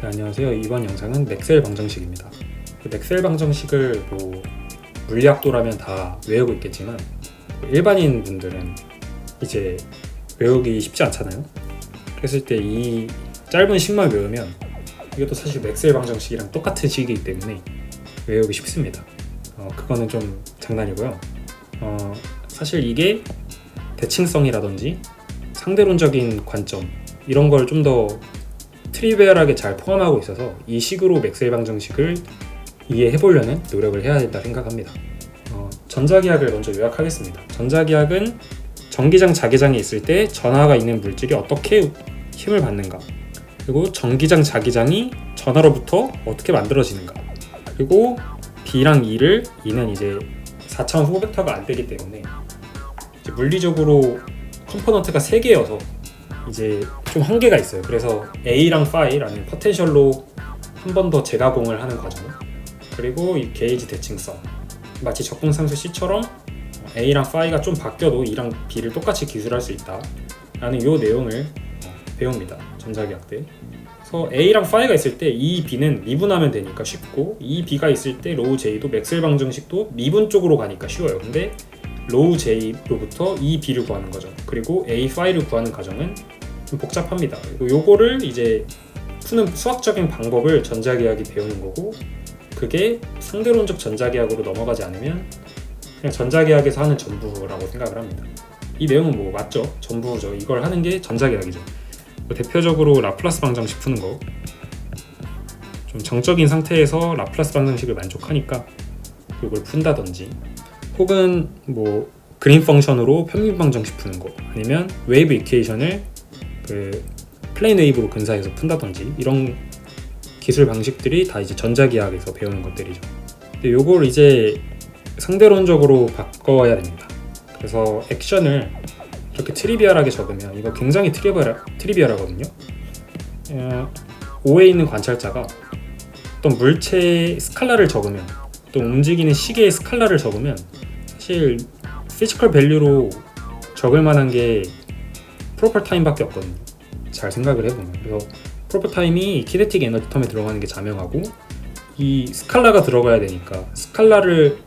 네, 안녕하세요. 이번 영상은 맥셀 방정식입니다. 그 맥셀 방정식을 뭐 물리학도라면 다 외우고 있겠지만 일반인 분들은 이제 외우기 쉽지 않잖아요. 그랬을 때 이 짧은 식만 외우면 이것도 사실 맥셀 방정식이랑 똑같은 식이기 때문에 외우기 쉽습니다. 어, 그거는 좀 장난이고요. 어, 사실 이게 대칭성이라든지 상대론적인 관점 이런 걸 좀더 트리비얼하게 잘 포함하고 있어서 이 식으로 맥스웰 방정식을 이해해 보려는 노력을 해야 된다 생각합니다. 어, 전자기학을 먼저 요약하겠습니다. 전자기학은 전기장, 자기장이 있을 때 전하가 있는 물질이 어떻게 힘을 받는가, 그리고 전기장, 자기장이 전하로부터 어떻게 만들어지는가, 그리고 B랑 E를 E는 이제 4차원 소벡터가 안 되기 때문에 물리적으로 컴포넌트가 3개여서 이제 좀 한계가 있어요. 그래서 A랑 Phi라는 포텐셜로 한 번 더 재가공을 하는 과정. 그리고 이 게이지 대칭성. 마치 적분상수 C처럼 A랑 Phi가 좀 바뀌어도 E랑 B를 똑같이 기술할 수 있다. 라는 요 내용을 어, 배웁니다. 전자기학 때. 그래서 A랑 Phi가 있을 때 E, B는 미분하면 되니까 쉽고 E, B가 있을 때 로우 J도 맥셀 방정식도 미분 쪽으로 가니까 쉬워요. 근데 로우 J로부터 E, B를 구하는 거죠. 그리고 A, Phi를 구하는 과정은 좀 복잡합니다. 요거를 이제 푸는 수학적인 방법을 전자기학이 배우는 거고 그게 상대론적 전자기학으로 넘어가지 않으면 그냥 전자기학에서 하는 전부라고 생각을 합니다. 이 내용은 뭐 맞죠? 전부죠. 이걸 하는 게 전자기학이죠. 뭐 대표적으로 라플라스 방정식 푸는 거. 좀 정적인 상태에서 라플라스 방정식을 만족하니까 이걸 푼다든지 혹은 뭐 그린 펑션으로 편미 방정식 푸는 거 아니면 웨이브 이퀘이션을 그 플레인 웨이브로 근사해서 푼다든지 이런 기술 방식들이 다 이제 전자기학에서 배우는 것들이죠. 근데 요걸 이제 상대론적으로 바꿔야 됩니다. 그래서 액션을 이렇게 트리비얼하게 적으면 이거 굉장히 트리비얼, 트리비얼하거든요. 어, 오에 있는 관찰자가 어떤 물체의 스칼라를 적으면 또 움직이는 시계의 스칼라를 적으면 사실 피지컬 밸류로 적을 만한 게 프로퍼 타임밖에 없거든요. 잘 생각을 해보면 그래서 프로퍼 타임이 키네틱 에너지 텀에 들어가는 게 자명하고 이 스칼라가 들어가야 되니까 스칼라를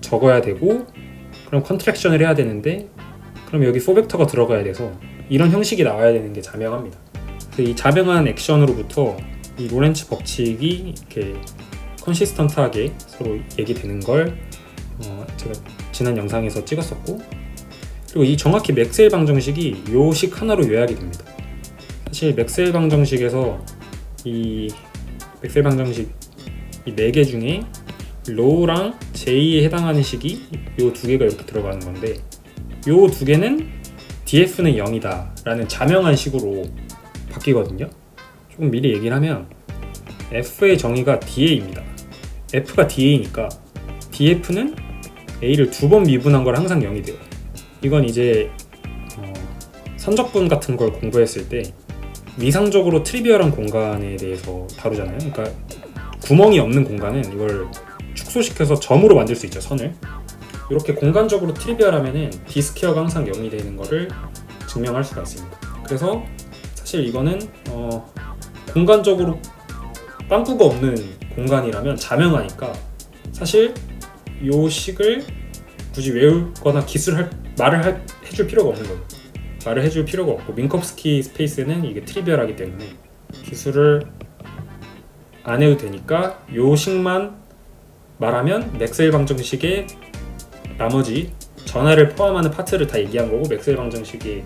적어야 되고 그럼 컨트랙션을 해야 되는데 그럼 여기 포벡터가 들어가야 돼서 이런 형식이 나와야 되는 게 자명합니다. 이 자명한 액션으로부터 이 로렌츠 법칙이 이렇게 컨시스턴트하게 서로 얘기되는 걸 어, 제가 지난 영상에서 찍었었고 그리고 이 정확히 맥스웰 방정식이 요 식 하나로 요약이 됩니다. 사실 맥스웰 방정식에서 이 맥스웰 방정식 이 네 개 중에 로우랑 J에 해당하는 식이 요 두 개가 이렇게 들어가는 건데 요 두 개는 DF는 0이다 라는 자명한 식으로 바뀌거든요. 조금 미리 얘기를 하면 F의 정의가 DA입니다. F가 DA니까 DF는 A를 두 번 미분한 걸 항상 0이 돼요. 이건 이제 어, 선적분 같은 걸 공부했을 때 위상적으로 트리비얼한 공간에 대해서 다루잖아요. 그러니까 구멍이 없는 공간은 이걸 축소시켜서 점으로 만들 수 있죠 선을. 이렇게 공간적으로 트리비얼하면은 D 스퀘어가 항상 0이 되는 거를 증명할 수가 있습니다. 그래서 사실 이거는 어, 공간적으로 빵꾸가 없는 공간이라면 자명하니까 사실 요 식을 굳이 외우거나 기술할 말을 할, 해줄 필요가 없는 거예요. 말을 해줄 필요가 없고 민컵스키 스페이스는 이게 트리비얼하기 때문에 기술을 안 해도 되니까 요 식만 말하면 맥스웰 방정식의 나머지 전하를 포함하는 파트를 다 얘기한 거고 맥스웰 방정식에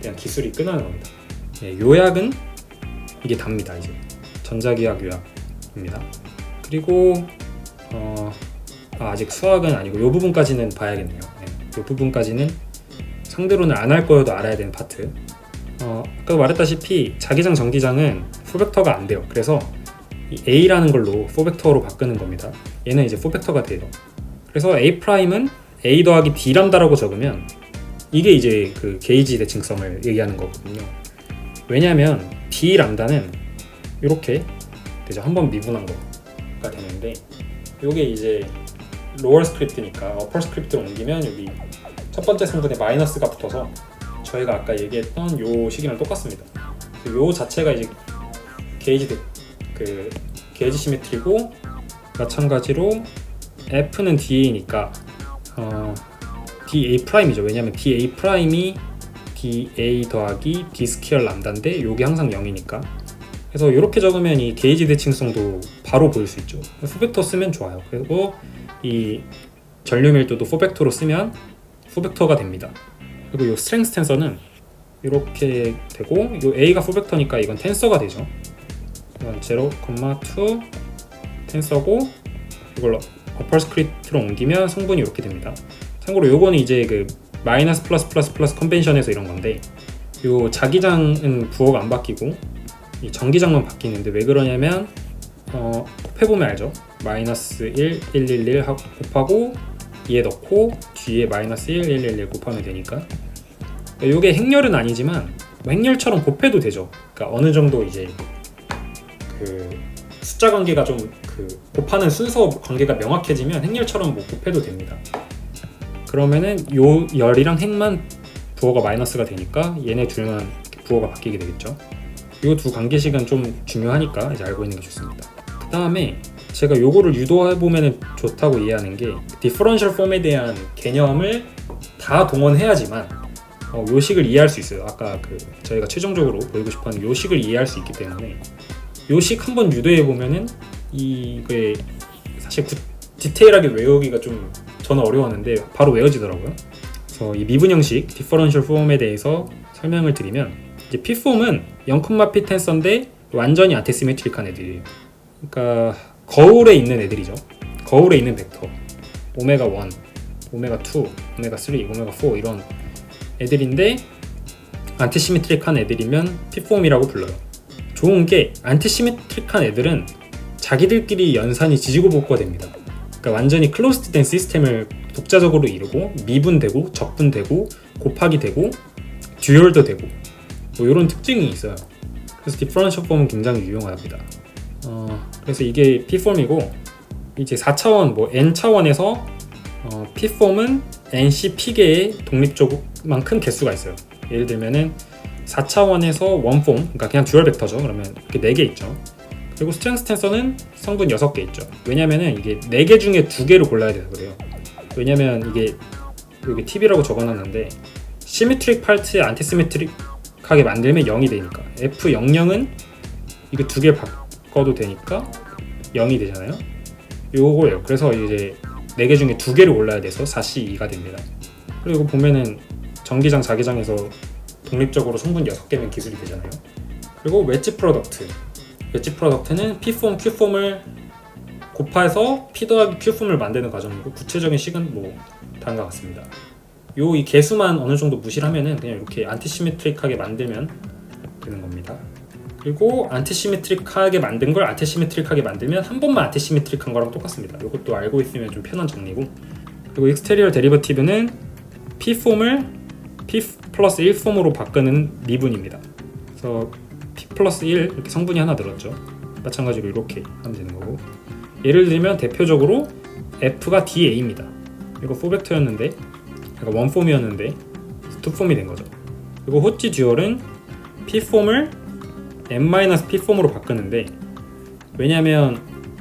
대한 기술이 끝나는 겁니다. 네, 요약은 이게 답니다. 이제 전자기학 요약입니다. 그리고 어, 아, 아직 수학은 아니고 이 부분까지는 봐야겠네요. 네, 이 부분까지는 상대론을 안할 거여도 알아야 되는 파트. 어, 아까 말했다시피 자기장 전기장은 포벡터가 안 돼요. 그래서 이 A라는 걸로 포벡터로 바꾸는 겁니다. 얘는 이제 포벡터가 돼요. 그래서 A 프라임은 A 더하기 D 람다라고 적으면 이게 이제 그 게이지 대칭성을 얘기하는 거거든요. 왜냐하면 D 람다는 이렇게 되죠. 한번 미분한 거가 되는데 이게 이제 로어 스크립트니까 어퍼 스크립트로 옮기면 여기 첫 번째 성분에 마이너스가 붙어서 저희가 아까 얘기했던 요 식이랑 똑같습니다. 요 자체가 이제 게이지 대, 그 게이지 시메트리고 마찬가지로 F는 DA니까 어, DA 프라임이죠. 왜냐하면 DA 프라임이 DA 더하기 D 스퀘어 람다인데 요게 항상 0이니까 그래서 이렇게 적으면 이 게이지 대칭성도 바로 보일 수 있죠. 4벡터 쓰면 좋아요. 그리고 이 전류 밀도도 4벡터로 쓰면 4벡터가 됩니다. 그리고 이 스트렝스 텐서는 이렇게 되고 이 A가 4벡터니까 이건 텐서가 되죠. 이건 0,2 텐서고 이걸 어퍼 스크립트로 옮기면 성분이 이렇게 됩니다. 참고로 요거는 이제 그 마이너스 플러스 플러스 플러스 컨벤션에서 이런 건데 요 자기장은 부호가 안 바뀌고 이 전기장만 바뀌는데 왜 그러냐면 어, 곱해보면 알죠? 마이너스 1, 1, 1, 1 하고 곱하고 2에 넣고 뒤에 마이너스 1, 1, 1, 1 곱하면 되니까. 이게 행렬은 아니지만 뭐 행렬처럼 곱해도 되죠. 그러니까 어느 정도 이제 그 숫자 관계가 좀 그 곱하는 순서 관계가 명확해지면 행렬처럼 뭐 곱해도 됩니다. 그러면은 요 열이랑 핵만 부호가 마이너스가 되니까 얘네 둘만 부호가 바뀌게 되겠죠. 요두 관계식은 좀 중요하니까 이제 알고 있는 게 좋습니다. 그 다음에 제가 요거를 유도해 보면 좋다고 이해하는 게 디퍼런셜 폼에 대한 개념을 다 동원해야지만 어, 요 식을 이해할 수 있어요. 아까 그 저희가 최종적으로 보이고 싶어하는 요 식을 이해할 수 있기 때문에 요식 한번 유도해 보면은 이게 사실 구, 디테일하게 외우기가 좀 저는 어려웠는데 바로 외워지더라고요. 그래서 이 미분 형식 디퍼런셜 폼에 대해서 설명을 드리면 이제 P폼은 0,P 텐서인데 완전히 안티시메트릭한 애들이에요. 그러니까 거울에 있는 애들이죠. 거울에 있는 벡터. 오메가 1, 오메가 2, 오메가 3, 오메가 4 이런 애들인데 안티시메트릭한 애들이면 P폼이라고 불러요. 좋은 게 안티시메트릭한 애들은 자기들끼리 연산이 지지고 볶아야 됩니다. 그러니까 완전히 클로스된 시스템을 독자적으로 이루고 미분되고 적분되고 곱하기 되고 듀얼도 되고 뭐 이런 특징이 있어요. 그래서 디퍼런셜 폼은 굉장히 유용합니다. 어, 그래서 이게 P폼이고 이제 4차원 뭐 n 차원에서 어, P폼은 NC P개의 독립적만 큰 개수가 있어요. 예를 들면은 4차원에서 원폼, 그러니까 그냥 듀얼 벡터죠. 그러면 이렇게 4개 있죠. 그리고 스트렝스 텐서는 성분 6개 있죠. 왜냐면은 이게 4개 중에 2개를 골라야 돼서 그래요. 왜냐면 이게 여기 팁이라고 적어놨는데 시메트릭 파트, 안티시메트릭하게 만들면 0이 되니까 F00은 이거 두 개 바꿔도 되니까 0이 되잖아요. 요거예요. 그래서 이제 4개 중에 2개를 골라야 돼서 4C2가 됩니다. 그리고 보면은 전기장, 자기장에서 독립적으로 성분 6개면 기술이 되잖아요. 그리고 웨지 프로덕트. 웨지 프로덕트는 P폼, Q폼을 곱해서 P 더하기 Q폼을 만드는 과정이고 구체적인 식은 뭐 다음과 같습니다. 요 이 개수만 어느 정도 무시를 하면은 그냥 이렇게 안티시메트릭하게 만들면 되는 겁니다. 그리고 안티시메트릭하게 만든 걸 안티시메트릭하게 만들면 한 번만 안티시메트릭한 거랑 똑같습니다. 이것도 알고 있으면 좀 편한 정리고. 그리고 익스테리얼 데리버티브는 P 폼을 P 플러스 1 폼으로 바꾸는 미분입니다. 그래서 P 플러스 1 이렇게 성분이 하나 들었죠. 마찬가지로 이렇게 하면 되는 거고. 예를 들면 대표적으로 F가 DA입니다. 이거 4벡터였는데, 그러니까 원폼이었는데 2폼이 된 거죠. 그리고 호치 듀얼은 P 폼을 n-p 폼으로 바꾸는데 왜냐면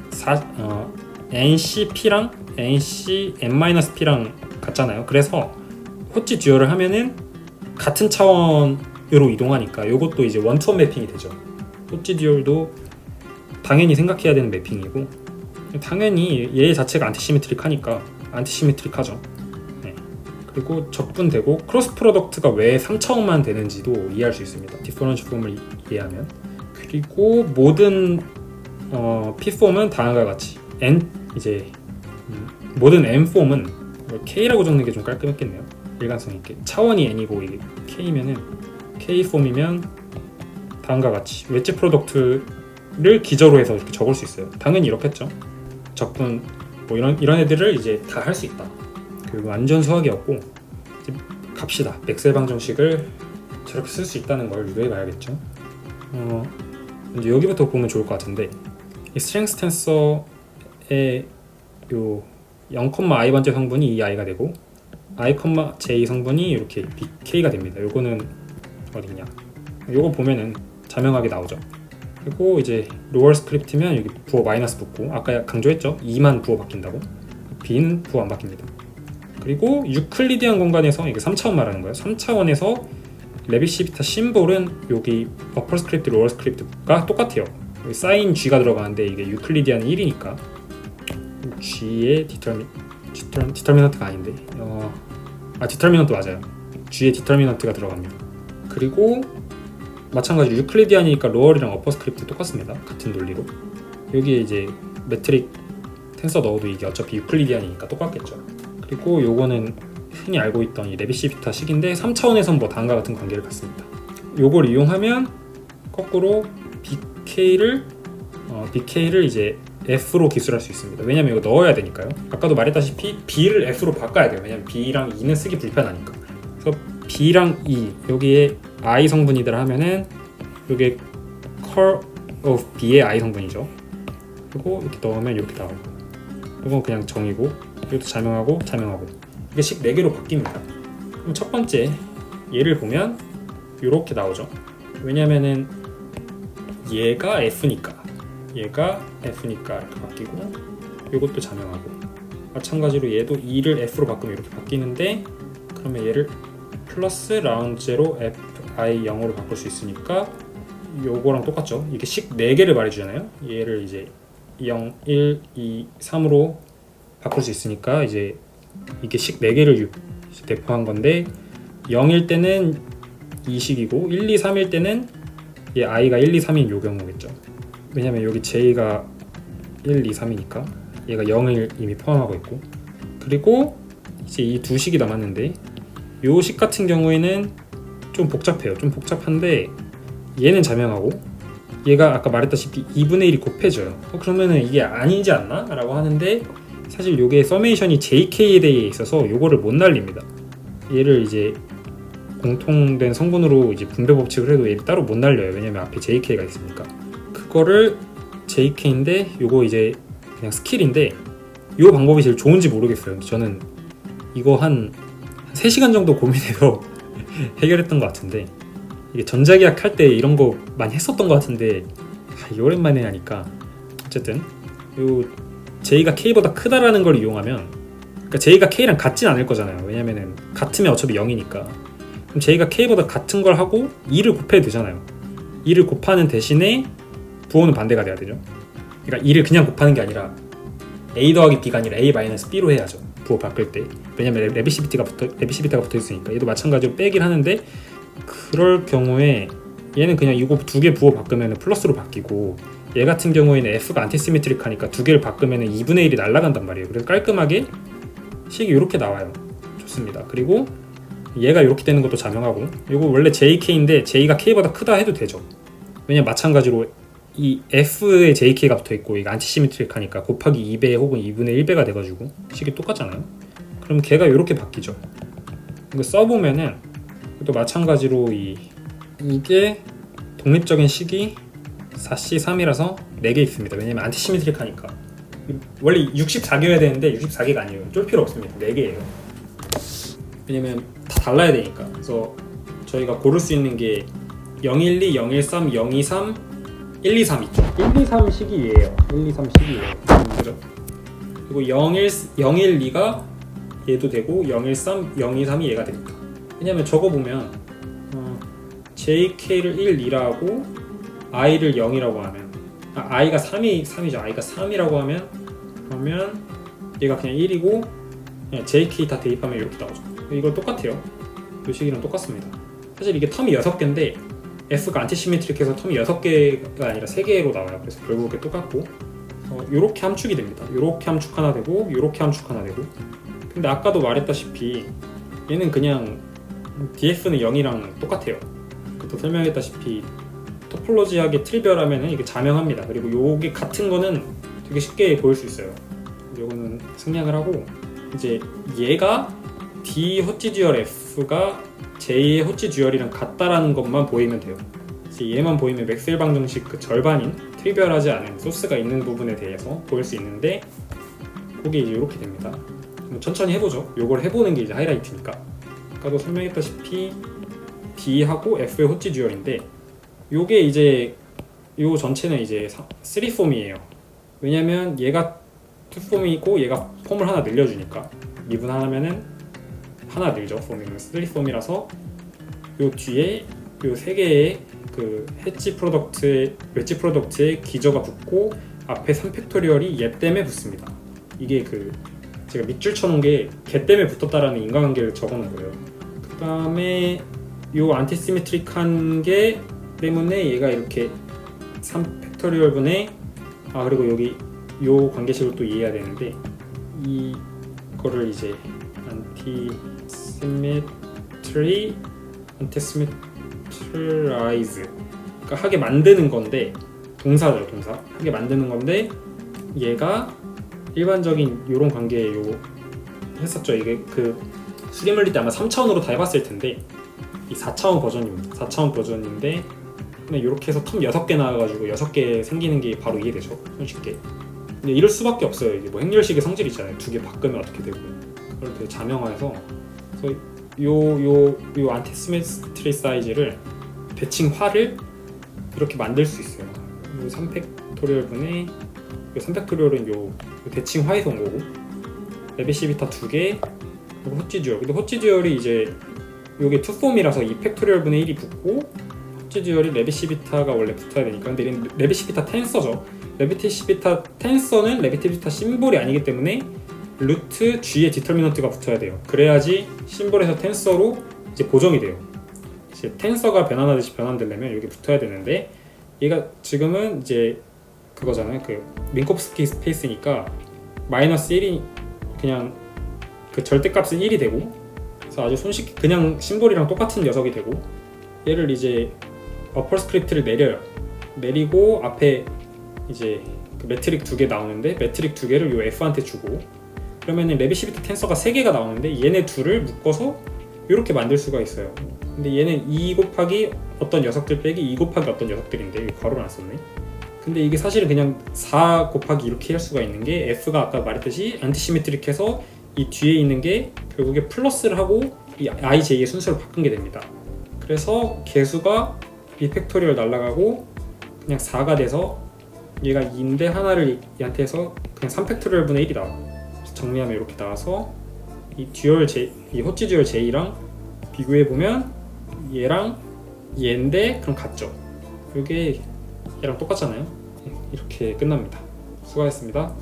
사, 어, ncp랑 nc-p랑 같잖아요. 그래서 호치 듀얼을 하면은 같은 차원으로 이동하니까 이것도 이제 원투원 매핑이 되죠. 호치 듀얼도 당연히 생각해야 되는 매핑이고 당연히 얘 자체가 안티시메트릭하니까 안티시메트릭하죠. 네. 그리고 적분되고 크로스 프로덕트가 왜 3차원만 되는지도 이해할 수 있습니다. 디퍼런셜 폼을 이해하면 그리고 모든 어, P 폼은 다음과 같이 N 이제 음, 모든 N 폼은 K라고 적는 게 좀 깔끔했겠네요. 일관성 있게 차원이 N이고 이게 K면은 K 폼이면 다음과 같이 웨지 프로덕트를 기저로 해서 이렇게 적을 수 있어요. 당연히 이렇겠죠. 적분 뭐 이런 이런 애들을 이제 다 할 수 있다. 그리고 완전 수학이었고 갑시다. 맥셀 방정식을 저렇게 쓸 수 있다는 걸 유도해 봐야겠죠. 어, 이제 여기부터 보면 좋을 것 같은데 이 스트렝스 텐서의 요 0, i 번째 성분이 이 i가 되고 i, j 성분이 이렇게 bk가 됩니다. 요거는 어디냐? 요거 보면은 자명하게 나오죠. 그리고 이제 로얼 스크립트면 여기 부호 마이너스 붙고 아까 강조했죠 2만 부호 바뀐다고 b는 부호 안 바뀝니다 그리고 유클리디안 공간에서 이게 3차원 말하는 거예요. 3차원에서 레비시비타 심볼은 여기 버퍼 스크립트 로얼 스크립트가 똑같아요. 여기 사인 g가 들어가는데 이게 유클리디안은 1이니까. G의 디터미 디터, 디터미넌트가 아닌데. 어, 아 디터미넌트 맞아요. G의 디터미넌트가 들어갑니다. 그리고 마찬가지로 유클리디안이니까 로얼이랑 어퍼 스크립트 똑같습니다. 같은 논리로. 여기에 이제 매트릭 텐서 넣어도 이게 어차피 유클리디안이니까 똑같겠죠 그리고 요거는 흔히 알고 있던 이 레비시비타 식인데 3차원에선 뭐 다음과 같은 관계를 갖습니다 요걸 이용하면 거꾸로 BK를 어, BK를 이제 F로 기술할 수 있습니다. 왜냐면 이거 넣어야 되니까요. 아까도 말했다시피 B를 F로 바꿔야 돼요. 왜냐면 B랑 E는 쓰기 불편하니까. 그래서 B랑 E 여기에 I 성분이더라 하면은 이게 컬 of B의 I 성분이죠. 그리고 이렇게 넣으면 이렇게 나오고 이건 그냥 정이고 이것도 자명하고 자명하고. 이게 식 4개로 바뀝니다. 그럼 첫 번째 얘를 보면 이렇게 나오죠. 왜냐면은 얘가 F니까. 얘가 F니까 이렇게 바뀌고 이것도 자명하고. 마찬가지로 얘도 E를 F로 바꾸면 이렇게 바뀌는데 그러면 얘를 플러스 라운드 제로 FI 0으로 바꿀 수 있으니까 요거랑 똑같죠. 이게 식 4개를 말해주잖아요. 얘를 이제 0, 1, 2, 3으로 바꿀 수 있으니까 이제 이게 식 4개를 대표한 건데 0일 때는 이 식이고 1, 2, 3일 때는 얘 i가 1, 2, 3인 요 경우겠죠. 왜냐면 여기 j가 1, 2, 3이니까 얘가 0을 이미 포함하고 있고. 그리고 이제 이 두 식이 남았는데 요 식 같은 경우에는 좀 복잡해요. 좀 복잡한데 얘는 자명하고 얘가 아까 말했다시피 2분의 1이 곱해져요. 어, 그러면은 이게 아니지 않나? 라고 하는데 사실 요게 서메이션이 JK에 대해 있어서 요거를 못 날립니다. 얘를 이제 공통된 성분으로 이제 분배 법칙을 해도 얘를 따로 못 날려요. 왜냐면 앞에 JK가 있으니까. 그거를 JK인데 요거 이제 그냥 스킬인데 요 방법이 제일 좋은지 모르겠어요. 저는 이거 한 3시간 정도 고민해서 해결했던 것 같은데 이게 전자계약 할 때 이런 거 많이 했었던 것 같은데 아, 오랜만에 하니까 어쨌든 요 J가 K보다 크다라는 걸 이용하면 그러니까 J가 K랑 같진 않을 거잖아요. 왜냐면은 같으면 어차피 0이니까 그럼 J가 K보다 같은 걸 하고 2를 곱해도 되잖아요. 2를 곱하는 대신에 부호는 반대가 돼야 되죠. 그러니까 2를 그냥 곱하는 게 아니라 a 더하기 b가 아니라 a 마이너스 b로 해야죠. 부호 바꿀 때. 왜냐면 레비시비티가 붙어 레비시비티가 붙어 있으니까 얘도 마찬가지로 빼긴 하는데 그럴 경우에 얘는 그냥 이거 두 개 부호 바꾸면 플러스로 바뀌고 얘 같은 경우에는 f가 안티시메트릭하니까 두 개를 바꾸면 2분의 1이 날아간단 말이에요. 그래서 깔끔하게 식이 이렇게 나와요. 좋습니다. 그리고 얘가 이렇게 되는 것도 자명하고 이거 원래 JK인데 J가 K보다 크다 해도 되죠. 왜냐면 마찬가지로 이 F에 JK가 붙어 있고 이게 안티시메트릭하니까 곱하기 2배 혹은 2분의 1배가 돼가지고 식이 똑같잖아요. 그럼 걔가 이렇게 바뀌죠. 이거 써보면은 또 마찬가지로 이 이게 독립적인 식이 4C3이라서 4개 있습니다. 왜냐면 안티시메트릭하니까 원래 64개여야 되는데 64개가 아니에요. 쫄 필요 없습니다. 4개예요. 왜냐면 다 달라야 되니까. 그래서 저희가 고를 수 있는 게 012, 013, 023, 1, 2, 3 있죠. 1, 2, 3 식이에요. 1, 2, 3 식이에요. 그죠? 그리고 0, 1, 0, 1, 2가 얘도 되고 0, 1, 3, 0, 2, 3이 얘가 됩니다. 왜냐면 저거 보면 어, JK를 1, 2라 하고 I를 0이라고 하면 아, I가 3이 3이죠. I가 3이라고 하면 그러면 얘가 그냥 1이고 그냥 JK 다 대입하면 이렇게 나오죠. 이거 똑같아요. 이 식이랑 똑같습니다. 사실 이게 텀이 6개인데 F가 안티시메트릭해서 텀이 6개가 아니라 3개로 나와요. 그래서 결국에 똑같고 어, 요렇게 함축이 됩니다. 요렇게 함축 하나 되고 요렇게 함축 하나 되고 근데 아까도 말했다시피 얘는 그냥 DF는 0이랑 똑같아요. 그때 설명했다시피 토폴로지하게 트리비얼하면 이게 자명합니다. 그리고 요게 같은 거는 되게 쉽게 보일 수 있어요. 요거는 생략을 하고 이제 얘가 D 호치 듀얼 F가 J의 호치 듀얼이랑 같다라는 것만 보이면 돼요. 이제 얘만 보이면 맥스웰 방정식 그 절반인 트리비얼하지 않은 소스가 있는 부분에 대해서 보일 수 있는데 그게 이제 이렇게 됩니다. 천천히 해보죠. 요걸 해보는 게 이제 하이라이트니까. 아까도 설명했다시피 D하고 F의 호치 듀얼인데 요게 이제 요 전체는 이제 3폼이에요. 왜냐면 얘가 2폼이고 얘가 폼을 하나 늘려주니까 미분 하나면은 하나 늘죠. 폼이면 3폼이라서 요 뒤에 요 세 개의 그 해치 프로덕트의 웨지 프로덕트의 기저가 붙고 앞에 3팩토리얼이 얘 때문에 붙습니다. 이게 그 제가 밑줄 쳐놓은 게 걔 때문에 붙었다라는 인과관계를 적어놓은 거예요. 그 다음에 요 안티시메트릭한 게 때문에 얘가 이렇게 3 팩토리얼 분의 아 그리고 여기 요 관계식을 또 이해해야 되는데 이거를 이제 안티시메트리 안티시메트라이즈 그러니까 하게 만드는 건데 동사죠 동사. 하게 만드는 건데 얘가 일반적인 요런 관계 요 했었죠. 이게 그 수렴물리 때 아마 3차원으로 다 해봤을 텐데 이 4차원 버전입니다. 4차원 버전인데 그냥 이렇게 해서 텀 6개 나와가지고 6개 생기는 게 바로 이해되죠 손쉽게. 근데 이럴 수밖에 없어요. 이게 뭐 행렬식의 성질 있잖아요. 두 개 바꾸면 어떻게 되고. 그걸 되게 자명화해서 그래서 요요 요 안티스메트리 사이즈를 대칭화를 이렇게 만들 수 있어요. 요 3팩토리얼 분의 요 3팩토리얼은 요, 요 대칭화해서 온 거고. 레베시비타 두개 그리고 호찌 듀얼 근데 호찌 듀얼이 이제 요게 투폼이라서 이 팩토리얼 분의 1이 붙고 호찌 듀얼이 레베시비타가 원래 붙어야 되니까. 근데 얘는 레베시비타 텐서죠. 레베시비타 텐서는 레베시비타 심볼이 아니기 때문에 루트 G의 디터미넌트가 붙어야 돼요. 그래야지 심볼에서 텐서로 이제 보정이 돼요. 이제 텐서가 변환하듯이 변환되려면 여기 붙어야 되는데 얘가 지금은 이제 그거잖아요. 그 민코프스키 스페이스니까 마이너스 1이 그냥 그 절대값은 1이 되고 그래서 아주 손쉽게 그냥 심볼이랑 똑같은 녀석이 되고 얘를 이제 어퍼 스크립트를 내려요. 내리고 앞에 이제 그 매트릭 두 개 나오는데 매트릭 두 개를 요 F한테 주고 그러면은 레비시비트 텐서가 세 개가 나오는데 얘네 둘을 묶어서 이렇게 만들 수가 있어요. 근데 얘는 2 곱하기 어떤 녀석들 빼기 2 곱하기 어떤 녀석들인데 안 썼네. 근데 이게 사실은 그냥 4 곱하기 이렇게 할 수가 있는 게 F가 아까 말했듯이 안티시메트릭해서 이 뒤에 있는 게 결국에 플러스를 하고 이 IJ의 순서를 바꾼 게 됩니다. 그래서 개수가 이 팩토리얼 날라가고 그냥 4가 돼서 얘가 2인데 하나를 얘한테 해서 그냥 3팩토리얼 분의 1이 나와. 정리하면 이렇게 나와서 이 듀얼 J, 이 호치 듀얼 J랑 비교해 보면 얘랑 얘인데 그럼 같죠. 이게 얘랑 똑같잖아요. 이렇게 끝납니다. 수고하셨습니다.